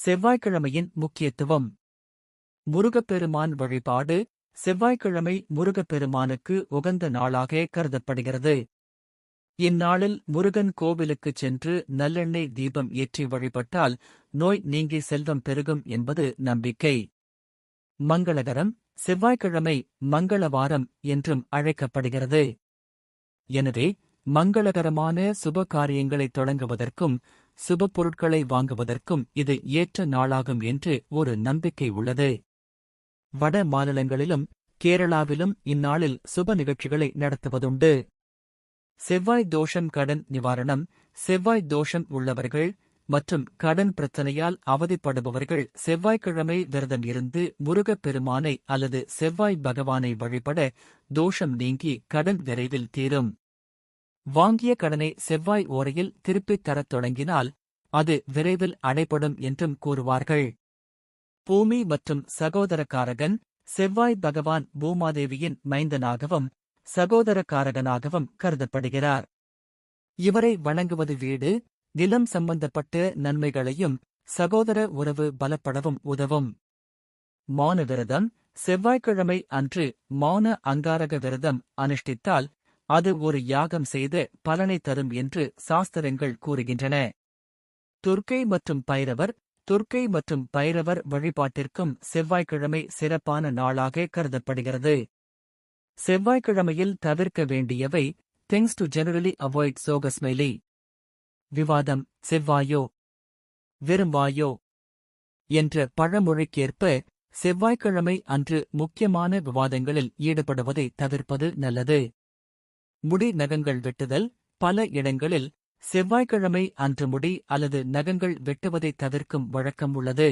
செவ்வாய்க்கிழமையின் முக்கியத்துவம். முருகப்பெருமான் வழிபாடு செவ்வாய்க்கிழமை முருகப்பெருமானுக்கு உகந்த நாளாக கருதப்படுகிறது. இந்நாளில் முருகன் கோவிலுக்குச் சென்று நல்லெண்ணெய் தீபம் ஏற்றி வழிபட்டால் நோய் நீங்கி செல்வம் பெருகும் என்பது நம்பிக்கை. மங்களகரம் செவ்வாய்க்கிழமை மங்களவாரம் என்றும் அழைக்கப்படுகிறது. எனவே மங்களகரமான சுப காரியங்களை தொடங்குவதற்கும் சுபப்பொருட்களை வாங்குவதற்கும் இது ஏற்ற நாளாகும் என்று ஒரு நம்பிக்கை உள்ளது. வட மாநிலங்களிலும் கேரளாவிலும் இந்நாளில் சுப நிகழ்ச்சிகளை நடத்துவதுண்டு. செவ்வாய் தோஷம் கடன் நிவாரணம் செவ்வாய் தோஷம் உள்ளவர்கள் மற்றும் கடன் பிரச்சனையால் அவதிப்படுபவர்கள் செவ்வாய்க்கிழமை விரதம் இருந்து முருகப் பெருமானை அல்லது செவ்வாய் பகவானை வழிபட தோஷம் நீங்கி கடன் விரைவில் தீரும். வாங்கிய கடனை செவ்வாய் ஓரையில் திருப்பித் தரத் தொடங்கினால் அது விரைவில் அடைபடும் என்றும் கூறுவார்கள். பூமி மற்றும் சகோதரக்காரகன் செவ்வாய் பகவான் பூமாதேவியின் மைந்தனாகவும் சகோதரக்காரகனாகவும் கருதப்படுகிறார். இவரை வணங்குவது வீடு நிலம் சம்பந்தப்பட்ட நன்மைகளையும் சகோதர உறவு பலப்படவும் உதவும். மௌன விரதம் செவ்வாய்க்கிழமை அன்று மௌன அங்காரக விரதம் அனுஷ்டித்தால் அது ஒரு யாகம் செய்து பலனை தரும் என்று சாஸ்திரங்கள் கூறுகின்றன. துர்க்கை மற்றும் பைரவர் துர்க்கை மற்றும் பைரவர் வழிபாட்டிற்கும் செவ்வாய்க்கிழமை சிறப்பான நாளாக கருதப்படுகிறது. செவ்வாய்க்கிழமையில் தவிர்க்க வேண்டியவை திங்ஸ் டு ஜெனரலி அவாய்ட் சோகஸ்மெலி விவாதம் செவ்வாயோ வெறும்வாயோ என்ற பழமொழிக்கேற்ப செவ்வாய்க்கிழமை அன்று முக்கியமான விவாதங்களில் ஈடுபடுவதை தவிர்ப்பது நல்லது. முடி நகங்கள் வெட்டுதல். பல இடங்களில் செவ்வாய்க்கிழமை அன்று முடி அல்லது நகங்கள் வெட்டுவதை தவிர்க்கும் வழக்கம் உள்ளது.